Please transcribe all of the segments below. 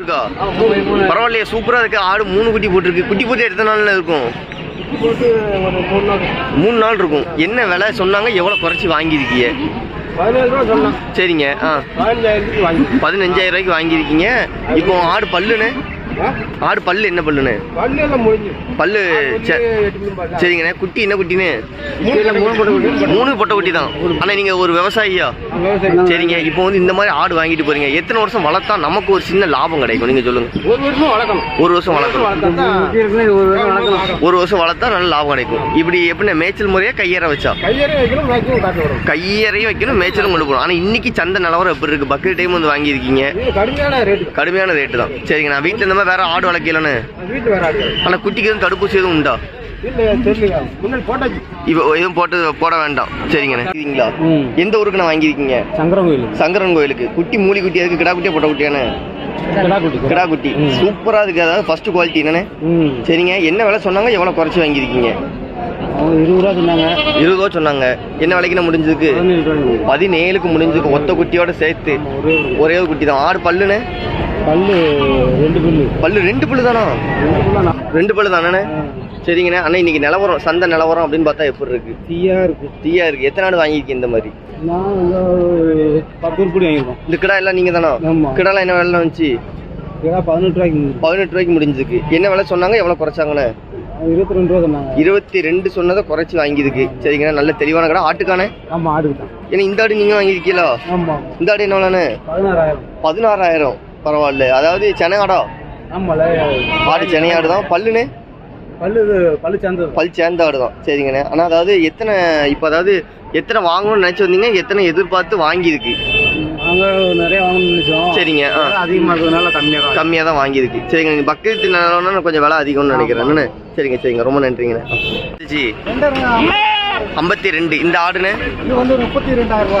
இருக்கா? பரவாயில்லையே சூப்பரா இருக்கு. ஆடு மூணு குட்டி போட்டிருக்கு. குட்டி போட்டு எத்தனை நாள்ல இருக்கும்? மூணு நாள் இருக்கும். என்ன விலை சொன்னாங்க? எவ்வளவு குறைச்சி வாங்கியிருக்கீங்க? சரிங்க ஆ. பதினஞ்சாயிரம் ரூபாய்க்கு வாங்கியிருக்கீங்க. இப்போ ஆடு பல்லுன்னு? ஆடு பல்லு என்ன பல்லுன்னு? பல்லு சரிங்கண்ணே. குட்டி என்ன குட்டின்னு? மூணு போட்டு விட்டு மூணு பொட்டை குட்டி. தான். ஆனா நீங்க ஒரு விவசாயியா? சரிங்க. இப்போ வந்து இந்த மாதிரி ஆடு வாங்கிட்டு போறீங்க. எத்தனை வருஷம் வளர்த்தா நமக்கு ஒரு சின்ன லாபம் கிடைக்கும்? நீங்க சொல்லுங்க. ஒரு வருஷம் வளர்க்கணும். ஒரு வருஷம் வளர்க்கணும். ஒரு வருஷம் வளர்த்தா நல்ல லாபம் கிடைக்கும். இப்படி எப்படி மேய்ச்சல் முறையா கையேற வச்சா? கையறையும் வைக்கணும் மேய்ச்சலும் கொண்டு போகணும். ஆனா இன்னைக்கு சந்தை நிலவரம் எப்படி இருக்கு? பக்கெட் டைம் வந்து வாங்கியிருக்கீங்க. இது கடுமையான ரேட்டு கடுமையான ரேட்டு தான். சரிங்க நான் வீட்டில் இந்த மாதிரி வேற ஆடு வளர்க்கலன்னு? வீட்டு வேற ஆடு ஆனா குட்டிக்கு எதுவும் தடுப்பூசி எதுவும் உண்டா? எதுவும் போட்டு போட வேண்டாம். சரிங்கண்ணே. எந்த ஊருக்கு நான் வாங்கியிருக்கீங்க சங்கரன் கோயிலுக்கு. குட்டி மூலி குட்டி அதுக்கு கிடா குட்டியா பொட்டை குட்டியானே கிடா குட்டி கிடா. குட்டி. சூப்பரா இருக்கு. அதாவது ஃபர்ஸ்ட் குவாலிட்டி என்னண்ணே? ம். சரிங்க. என்ன விலை சொன்னாங்க? எவ்வளவு குறைச்சி வாங்கியிருக்கீங்க? இருபது ரூபா சொன்னாங்க. இருபது ரூபா சொன்னாங்க. என்ன விலைக்கு முடிஞ்சதுக்கு பதினேழுக்கு முடிஞ்சதுக்கு ஒத்த குட்டியோட சேர்த்து. ஒரே ஒரு குட்டி. தான். ஆடு பல்லுன்னு பல்லு ரெண்டு பல்லு. பல்லு ரெண்டு பல்லு தானா? ரெண்டு பல்லு தானே. சரிங்கண்ணே. அண்ணா இன்னைக்கு நிலவரம் சந்தை நிலவரம் அப்படின்னு பார்த்தா எப்படி இருக்கு? தீயா இருக்கு. தீயா இருக்கு. எத்தனை ஆடு வாங்கியிருக்கீங்க இந்த மாதிரி? நான் பத்து உருப்படி வாங்கியிருக்கோம். இந்த கிடா எல்லாம் நீங்க தானா? கிடாலாம் என்ன விலை வந்துச்சு? கிடா பதினெட்டு ரூபாய்க்கு. பதினெட்டு ரூபாய்க்கு முடிஞ்சதுக்கு என்ன விலை சொன்னாங்க? எவ்வளவு குறைச்சாங்கண்ணே? இருபத்தி ரெண்டு ரூபா சொன்னாங்க. இருபத்தி ரெண்டு சொன்னதை குறைச்சி வாங்கியிருக்கு. சரிங்கண்ணா. நல்ல தெளிவான கடை. ஆட்டுக்கானே ஆமா ஆடுக்கு தான். ஏன்னா இந்த ஆடு நீங்க வாங்கியிருக்கீங்களா? இந்த ஆடு என்ன விலைண்ணே? பதினாறாயிரம். பதினாறாயிரம். பரவாயில்ல. அதாவது சென்னை ஆடா ஆமால ஆடு சென்னை ஆடு தான். பல்லுன்னு? பல்லு பல்லு சேர்ந்தது. பல் சேர்ந்த ஆடு தான். சரிங்கண்ணே. ஆனால் அதாவது எத்தனை இப்போ அதாவது எத்தனை வாங்கணும்னு நினச்சி வந்தீங்க? எத்தனை எதிர்பார்த்து வாங்கியிருக்கு? நாங்க நிறைய வாங்கணும்னு நினைச்சோம். சரிங்க. ஆ. விலை அதிகமா இருக்கிறதுனால கம்மியா தான். கம்மியாக தான் வாங்கியிருக்கு. சரிங்க நீங்கள் பக்கத்து நிலம்னா கொஞ்சம் விலை அதிகம்னு நினைக்கிறேன். சரிங்க சரிங்க. ரொம்ப நன்றிங்கண்ணே. ஜி ஐம்பத்தி ரெண்டு. இந்த வந்து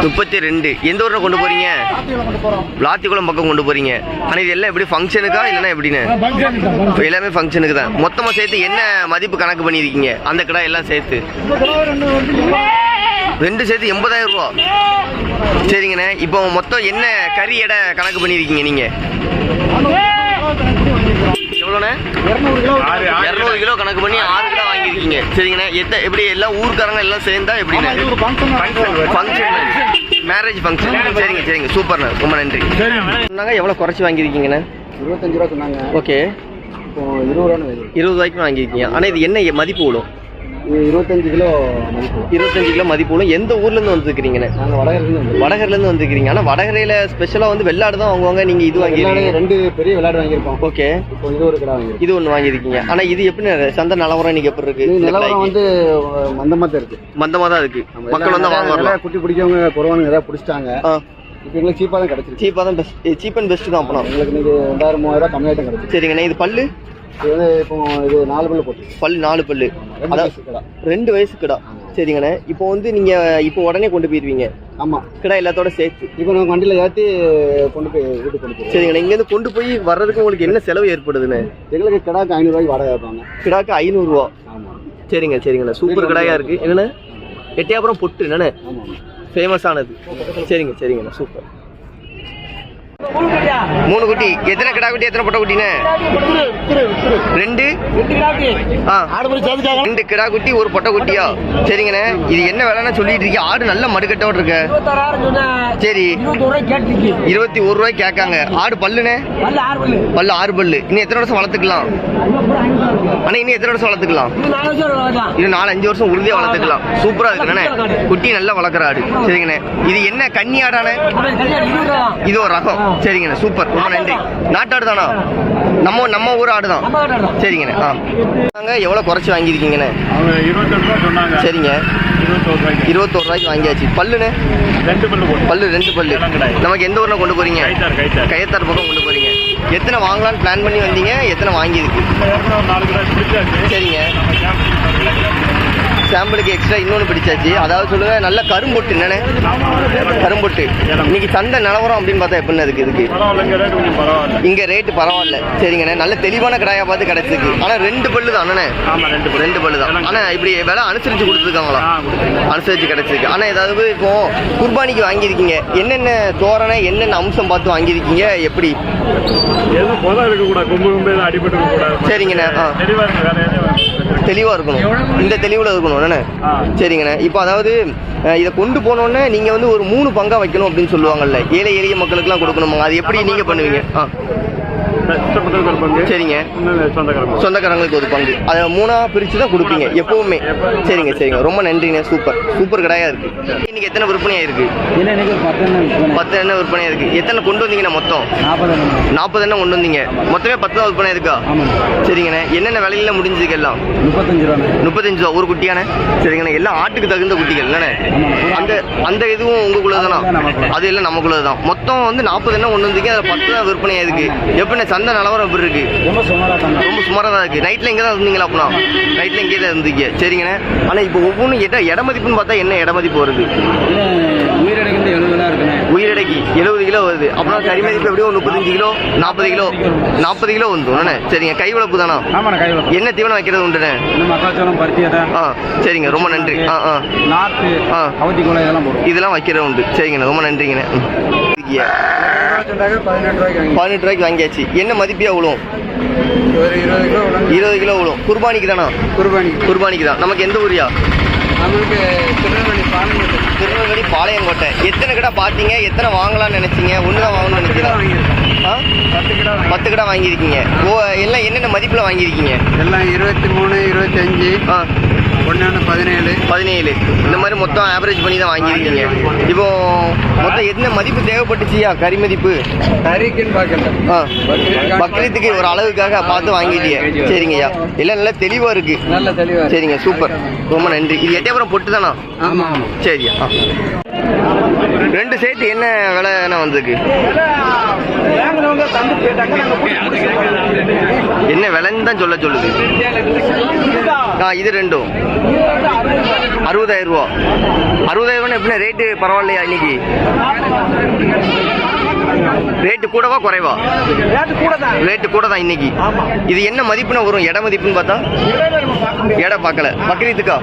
முப்பத்தி ரெண்டு. எந்த ஊரில் கொண்டு போறீங்க? விளாத்திக்குளம் பக்கம் கொண்டு போறீங்க. ஆனால் இது எல்லாம் எப்படி ஃபங்க்ஷனுக்கா இல்லைன்னா எப்படிண்ணே எல்லாமே ஃபங்க்ஷனுக்கு தான். மொத்தமாக சேர்த்து என்ன மதிப்பு கணக்கு பண்ணியிருக்கீங்க? அந்த கடை எல்லாம் சேர்த்து. ரெண்டு சேர்த்து எண்பதாயிரம் ரூபா. சரிங்கண்ணே. இப்போ மொத்தம் என்ன கறி எடை கணக்கு பண்ணியிருக்கீங்க நீங்கள் எவ்வளோண்ணே இருநூறு கிலோ இரநூறு கிலோ கணக்கு பண்ணி ஆறு கிலோ வாங்கியிருக்கீங்க. சரிங்கண்ணே. எத்த எப்படி எல்லாம் ஊர்க்காரங்க எல்லாம் சேர்ந்தா எப்படிண்ணே ஃபங்க்ஷன் மேரேஜ் ஃபங்க்ஷன் சரிங்க சரிங்க. சூப்பர்ண்ணே ரொம்ப நன்றி. சொன்னாங்க எவ்வளோ குறைச்சி வாங்கியிருக்கீங்கண்ணே? இருபத்தஞ்சு ரூபா சொன்னாங்க. ஓகே. இருபது ரூபான்னு வருது. இருபது ரூபாய்க்கு வாங்கியிருக்கீங்க. ஆனால் இது என்ன மதிப்பு விடும் இருபத்தஞ்சு கிலோ மதிப்பு. இருபத்தஞ்சு கிலோ மதிப்பு விடும் எந்த ஊர்லேருந்து வந்துருக்கிறீங்கண்ணே நாங்கள் வடகிருந்து வந்து வடகரிலேருந்து வந்துருக்கிறீங்க. ஆனால் வடகரையில் ஸ்பெஷலாக வந்து வெள்ளாடு தான் வாங்குவாங்க நீங்கள் இது வாங்கியிருக்கீங்க ரெண்டு பெரிய விளையாடு வாங்கியிருக்கோம். ஓகே. இப்போ இது ஒரு கடை இது ஒன்று வாங்கியிருக்கீங்க. ஆனால் இது எப்படி சந்தை நிலவரம் இன்னைக்கு எப்படி இருக்கு? நிலவரம்? வந்து மந்தமாக தான் இருக்கு. மந்தமாக தான் இருக்கு. மக்கள் வந்து எல்லாம் வாங்க நிறைய வரலாம் குட்டி பிடிக்கவங்க குறவானுங்க நிறையா பிடிச்சிட்டாங்க இப்போ எங்களுக்கு சீப்பாக தான் கிடச்சிருச்சு சீப்பாக தான் பெஸ்ட் சீப் அண்ட் பெஸ்ட் தான் அப்போ எங்களுக்கு இன்னைக்கு ரெண்டாயிரம் மூவாயிரம் கம்மியாக தான் கிடச்சிருக்கு. சரிங்கண்ணே. இது பல்லு? இது இப்போ இது நாலு பல்லு போட்டு பல்லு நாலு பல்லு. ரெண்டு அதான் வயசு கடை ரெண்டு வயசு கிடா சரிங்கண்ணே. இப்போ வந்து நீங்கள் இப்போ உடனே கொண்டு போயிருவீங்க. ஆமாம் கிடா எல்லாத்தோட சேர்த்து. இப்போ நம்ம வண்டியில் ஏற்றி கொண்டு போய் வீட்டுக்கு கொண்டு போய் சரிங்கண்ணே. இங்கேருந்து கொண்டு போய் வர்றதுக்கு உங்களுக்கு என்ன செலவு ஏற்படுதுண்ணே? எங்களுக்கு கிடாக்கு ஐநூறுரூவாய்க்கு வாடகை வைப்பாங்க கிடாக்கு ஐநூறுரூவா ஆமாம் சரிங்க சரிங்கண்ணே. சூப்பர் கடாயா இருக்கு. என்னண்ணே? எட்டியாபுரம் பொட்டு என்னண்ணே? ஆமாம் ஃபேமஸ் ஆனது. சரிங்க சரிங்கண்ணா. சூப்பர். மூணு குட்டி. எத்தனை கிடா குட்டி எத்தனை பொட்டை குட்டிண்ணே? ரெண்டு? ரெண்டு கிடா குட்டி ஒரு பொட்டை குட்டியா சரிங்கண்ணே. இது என்ன விலைன்னு சொல்லிட்டு இருக்கீங்க? ஆடு நல்ல மடுக்கட்டோட இருக்கு. சரி. இருபத்தி ஒரு ரூபாய்க்கு கேட்காங்க. ஆடு பல்லுண்ணே? பல்லு ஆறு பல்லு. இன்னும் எத்தனை வருஷம் வளர்த்துக்கலாம்? அண்ணா இன்னும் எத்தனை வருஷம் வளர்த்துக்கலாம்? இன்னும் நாலு அஞ்சு வருஷம் உறுதியாக வளர்த்துக்கலாம். சூப்பரா இருக்குண்ணே. குட்டி நல்லா வளர்க்குற ஆடு. சரிங்கண்ணே. இது என்ன கன்னி ஆடாண்ணே? இது ஒரு ரகம். சரிங்கண்ணே. சூப்பர். ரொம்ப நன்றி. நாட்டாடு தானா? நம்ம நம்ம ஊர் ஆடு தான் சரிங்கண்ணே ஆ. நாங்க எவ்வளோ குறைச்சி வாங்கியிருக்கீங்கண்ணே? அவங்க இருபத்தெட்டு ரூபா சொன்னாங்க. சரிங்க. இருபத்தோரு ரூபாய்க்கு. வாங்கியாச்சு. பல்லுண்ணே? ரெண்டு பல்லு ரெண்டு பல்லு. நமக்கு எந்த ஊரில் கொண்டு கைத்தார் கயத்தார் பக்கம் கொண்டு போறீங்க. எத்தனை வாங்கலாம்னு பிளான் பண்ணி வந்தீங்க? எத்தனை வாங்கியிருக்கு? சரிங்க. சாம்பிளுக்கு எக்ஸ்ட்ரா இன்னொன்று பிடிச்சாச்சு. அதாவது சொல்லுங்க நல்ல கரும்பொட்டு. என்னண்ணே? கரும்பொட்டு. இன்னைக்கு சந்தை நிலவரம் அப்படின்னு பார்த்தா எப்படின்னு இருக்கு? இதுக்கு இங்க ரேட்டு பரவாயில்ல. சரிங்கண்ணே. நல்ல தெளிவான கடாயா பார்த்து கிடைச்சிருக்கு. ஆனா ரெண்டு பல்லு தான் அண்ணே ஆமா ரெண்டு பல்லு. தான். ஆனா இப்படி விலை அனுசரிச்சு கொடுத்துருக்காங்களா? அனுசரிச்சு கிடைச்சிருக்கு. ஆனா ஏதாவது இப்போ குர்பானிக்கு வாங்கியிருக்கீங்க. என்னென்ன தோரணை என்னென்ன அம்சம் பார்த்து வாங்கியிருக்கீங்க? எப்படி? சரிங்கண்ணே. ஆ. தெளிவா இருக்கு வேற எதுவும் தெளிவா இருக்கணும். இந்த தெளிவுல இருக்கணும். ஆ. சரிங்கண்ணே. இப்போ அதாவது இதை கொண்டு போனோன்னே நீங்க வந்து ஒரு மூணு பங்கா வைக்கணும் அப்படின்னு சொல்லுவாங்கல்ல. ஏழை எளிய மக்களுக்குலாம் கொடுக்கணுமா அது எப்படி நீங்க பண்ணுவீங்க? ஆ. இஷ்டப்பட்டது ஒரு பங்கு? சரிங்க. இன்னும் சொந்தக்கார பங்கு சொந்தக்காரங்களுக்கு ஒரு பங்கு. அதை மூணா பிரிச்சு தான் கொடுப்பீங்க எப்பவுமே. சரிங்க சரிங்க. ரொம்ப நன்றிங்க. சூப்பர். சூப்பர் கடையா இருக்கு. இன்னைக்கு எத்தனை விற்பனையா இருக்கு? இல்லை எனக்கு பத்து பத்து எண்ணெய் விற்பனையா இருக்கு. எத்தனை கொண்டு வந்தீங்கண்ணா மொத்தம்? நாற்பது எண்ணெய். கொண்டு வந்தீங்க. மொத்தமே பத்து தான் விற்பனை இருக்கா? சரிங்கண்ணே. என்னென்ன விலையில முடிஞ்சதுக்கு எல்லாம்? முப்பத்தஞ்சு ரூபா முப்பத்தஞ்சு ரூபா. ஒரு குட்டியானே சரிங்கண்ணே. எல்லாம் ஆட்டுக்கு தகுந்த குட்டிகள் இல்லைண்ணே அந்த அந்த இதுவும் உங்களுக்குள்ள தானா அது எல்லாம் நமக்குள்ள தான் மொத்தம் வந்து நாற்பது எண்ணெய் கொண்டு வந்தீங்க. அதில் பத்து தான் விற்பனையா இருக்கு. எப்படிண்ணே சந்தை நிலவரம் எப்படி இருக்கு? ரொம்ப சுமாராக தாங்க ரொம்ப சுமாராக தான் இருக்கு. நைட்ல இங்கே தான் இருந்தீங்களா அப்பனா? நைட்ல இங்கே தான் இருந்தீங்க. சரிங்கண்ணே. ஆனால் இப்போ ஒவ்வொன்றும் இட இட மதிப்புன்னு பார்த்தா என்ன இட மதிப்பு வருது உயிரடைக்கு எழுபதுலாம் இருக்குண்ணே. உயிரிடைக்கு. எழுபது கிலோ வருது. அப்புறம் கறி மதிப்பு எப்படியும் முப்பத்தஞ்சு கிலோ நாற்பது கிலோ. நாற்பது கிலோ. அண்ணே சரிங்க. கை வளர்ப்பு தானா? ஆமாண்ணே கையில் என்ன தீவனம் வைக்கிறது உண்டுண்ணே? மக்காச்சோளம் பருத்தி ஆ சரிங்க. ரொம்ப நன்றி. ஆ ஆ. நாற்று ஆ. அவத்தி குலை இதெல்லாம் போடுவோம். இதெல்லாம் வைக்கிறது உண்டு. சரிங்கண்ணே. ரொம்ப நன்றிங்கண்ணே. ம். இருக்கீங்க. பதினெட்டு ரூபாய்க்கு வாங்கியாச்சு. என்ன மதிப்பியா விழும் இருபது கிலோ விழும் குர்பானிக்கு தானா? குர்பானி குர்பானிக்கு தான். நமக்கு எந்த ஊரியா? நம்மளுக்கு திருநெல்வேலி பாளையங்கோட்டை. எத்தனை கடை பார்த்தீங்க? எத்தனை வாங்கலாம்னு நினைச்சீங்க? ஒன்று தான் வாங்கணும்னு நினைக்கிறீங்களா? ஆ? பத்து கடை வாங்கியிருக்கீங்க. ஓ எல்லாம் என்னென்ன மதிப்பில் வாங்கியிருக்கீங்க? எல்லாம் இருபத்தி மூணு இருபத்தஞ்சு ஆ. ஒன்று பதினேழு பதினேழு. இந்த மாதிரி மொத்தம் ஆவரேஜ் பண்ணி தான் வாங்கியிருக்கீங்க. இப்போ மொத்தம் என்ன மதிப்பு தேவைப்பட்டுச்சியா கறி மதிப்பு? பக்ரீத்துக்கு ஒரு அளவுக்காக பார்த்து வாங்கிட்டீங்க சரிங்கய்யா எல்லாம் நல்லா தெளிவாக இருக்கு. நல்ல தெளிவாக சரிங்க சூப்பர். ரொம்ப நன்றி. இது எட்டயபுரம் பொட்டு தானா? சரியா ரெண்டு சேர்த்து என்ன விலைண்ணா வந்திருக்கு? என்ன விலைன்னு தான் சொல்ல சொல்லுது. ஆ இது ரெண்டும். அறுபதாயிரம் ரூபா. அறுபதாயிரம் ரூபா எப்படின்னா ரேட்டு பரவாயில்லையா இன்னைக்கு? ரேட்டு கூடவா குறைவா? ரேட்டு கூட தான் இன்னைக்கு. இது என்ன மதிப்புனா வரும்? இட மதிப்புன்னு பார்த்தா? எடை பார்க்கல. பக்ரீத்துக்கா?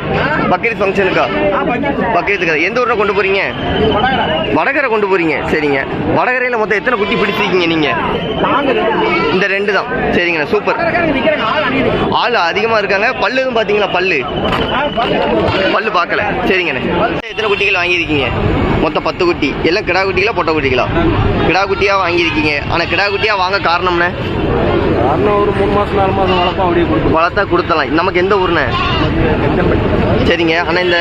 பக்ரீத் ஃபங்க்ஷனுக்கா? பக்ரீத்துக்கா. எந்த ஊரில் கொண்டு போறீங்க? வடகரை. கொண்டு போறீங்க. சரிங்க. வடகரையில் மொத்தம் எத்தனை குட்டி பிடிச்சிருக்கீங்க நீங்க? இந்த ரெண்டு தான். சரிங்கண்ணா சூப்பர். ஆள் அதிகமாக இருக்காங்க. பல்லு எதுவும் பார்த்தீங்களா? பல்லு. பல்லு பார்க்கல. சரிங்கண்ணே. எத்தனை குட்டிகள் வாங்கியிருக்கீங்க? மொத்தம் பத்து குட்டி. எல்லாம் கிடா குட்டிகளா பொட்டை குட்டிகளா? கிடா குட்டியாக வாங்கியிருக்கீங்க. ஆனால் கிடா குட்டியாக வாங்க காரணம்னே காரணம் ஒரு மூணு மாதம் நாலு மாதம் வளர்ப்போம் அப்படியே வளர்த்தா கொடுத்தலாம். நமக்கு எந்த ஊர்ண்ணே? சரிங்க. ஆனால் இந்த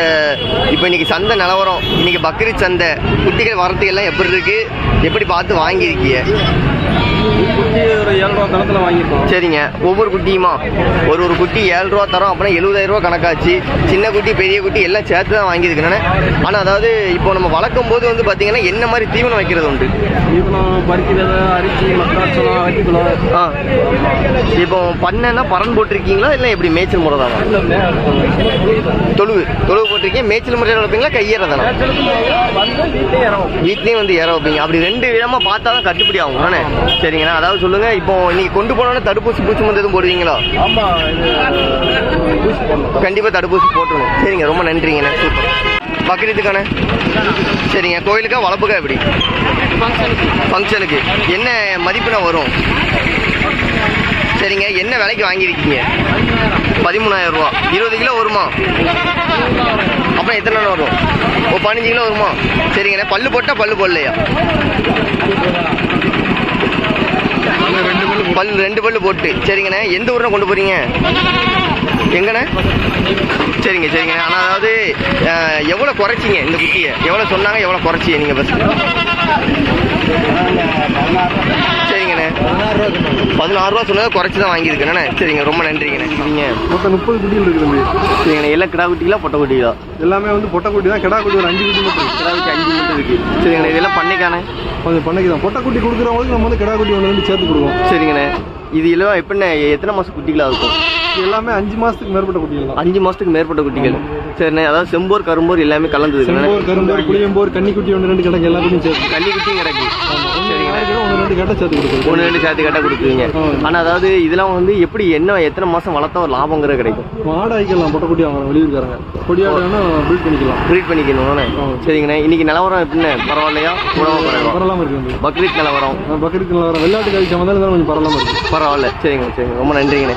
இப்போ இன்னைக்கு சந்தை நிலவரம். இன்னைக்கு பக்ரீத் சந்தை. குட்டிகள் வரத்துக்கு எல்லாம் எப்படி இருக்கு? எப்படி பார்த்து வாங்கியிருக்கீங்க? குட்டி ஒரு ஏழு ரூபா தளத்தில் வாங்கியிருக்கோம். சரிங்க. ஒவ்வொரு குட்டியுமா? ஒரு ஒரு குட்டி ஏழு ரூபா தரோம். அப்புறம் எழுபதாயிரம் ரூபா கணக்காச்சு. சின்ன குட்டி பெரிய குட்டி எல்லாம் சேர்த்து தான் வாங்கியிருக்கேன் ஆனால் அதாவது இப்போ நம்ம வளர்க்கும் போது வந்து பார்த்தீங்கன்னா என்ன மாதிரி தீவனம் வைக்கிறது உண்டு? தீவனம் பருத்தி விதை அரிசி மக்காச்சோளம் அரிசிக்குளம் ஆ. இப்போ பண்ணைன்னா பறன் போட்டிருக்கீங்களா? இல்லை எப்படி மேய்ச்சல் முறை தானா தொழுவு. தொழுவு போட்டிருக்கீங்க. மேய்ச்சல் முறையில் வளர்ப்பீங்களா? கையேற தானே வீட்லேயும் வந்து இற வைப்பீங்க. அப்படி ரெண்டு விதமாக பார்த்தா தான் கட்டுப்படி ஆகும். சரிங்கண்ணா அதாவது சொல்லுங்க இப்போ நீங்கள் கொண்டு போனோன்னே தடுப்பூசி பூச்சி மருந்து எதுவும் போடுவீங்களா? போடணும். கண்டிப்பாக தடுப்பூசி போட்டுருணும் சரிங்க ரொம்ப நன்றிங்கண்ணே சூப்பர் பக்ரீத்துக்காண்ணே சரிங்க கோயிலுக்கா வளர்ப்புக்கா எப்படி? ஃபங்க்ஷனுக்கு என்ன மதிப்புனா வரும்? சரிங்க என்ன விலைக்கு வாங்கியிருக்கீங்க? பதிமூணாயிரம் ரூபா. இருபது கிலோ வருமா? அப்புறம் எத்தனை நாள் வரும்? ஓ பதினஞ்சு கிலோ வருமா? சரிங்கண்ணே பல்லு போட்டால் பல்லு போடலையா? பல்லு ரெண்டு பல்லு போட்டு. சரிங்கண்ணே. எந்த ஊரில் கொண்டு போகிறீங்க எங்கண்ணே? சரிங்க சரிங்க. ஆனால் அதாவது எவ்வளோ குறைச்சிங்க இந்த குட்டியை? எவ்வளோ சொன்னாங்க எவ்வளோ குறைச்சிங்க நீங்கள் பஸ் சரிங்கண்ணே பதினாறு ரூபா சொன்னதை குறைச்சி தான் வாங்கியிருக்கேண்ணே சரிங்க ரொம்ப நன்றிங்கண்ணே நீங்கள் மொத்தம் முப்பது குட்டிகள் இருக்குது சரிங்கண்ணே எல்லாம் கிடா குட்டிகளா பொட்டை குட்டிகளா? எல்லாமே வந்து பொட்டை குட்டி தான். கிடா குட்டி ஒரு அஞ்சு குட்டி மட்டும் கிடா குட்டி அஞ்சு மட்டும் இருக்கு. சரிங்கண்ணே இதெல்லாம் பண்ணிக்கானே கொஞ்சம் பண்ணைக்கு தான் பொட்டை குட்டி கொடுக்குறவங்களுக்கு நம்ம வந்து கிடா குட்டி ஒன்று வந்து சேர்த்து கொடுவோம் சரிங்கண்ணே. இது எல்லாம் எப்படிண்ணே? எத்தனை மாதம் குட்டிகளாக இருக்கும்? எல்லாமே அஞ்சு மாசத்துக்கு மேற்பட்ட குட்டிகள் அஞ்சு மாசத்துக்கு மேற்பட்ட குட்டிகள். சரிண்ணே அதாவது செம்போர் கரும்போர் எல்லாமே கலந்தது. செம்போர் கரும்போர் புளியம்போர் கன்னிக்குட்டி ஒன்று ரெண்டு கிடக்கு எல்லாத்தையும் சேர்த்து. கன்னி குட்டியும் கிடக்கு. சரிங்கண்ணே ஒன்று ரெண்டு சேர்த்து கொடுக்குறது ஒன்று ரெண்டு சேர்த்து கட்ட கொடுத்துருவீங்க ஆனா அதாவது இதெல்லாம் வந்து எப்படி என்ன எத்தனை மாசம் வளர்த்தா ஒரு லாபங்கிறது கிடைக்கும்? மாடு ஆயிக்கலாம் பொட்டை குட்டி வாங்குறோம் வெளியூர்காரங்க. கொடியாடுனா பில்ட் பண்ணிக்கலாம். ப்ரீட் பண்ணிக்கணும்ண்ணே சரிங்கண்ணே. இன்னைக்கு நிலவரம் எப்படிண்ணே? பரவாயில்லையா? உணவு பரவாயில்ல பரவாயில்லாம இருக்கு வந்து. பக்ரீத் நிலவரம். பக்கத்துக்கு வர வெள்ளாட்டு கழிச்ச வந்தாலும் கொஞ்சம் பரவாயில்லாம இருக்கு. பரவாயில்ல. சரிங்க சரிங்க. ரொம்ப நன்றிங்கண்ணே.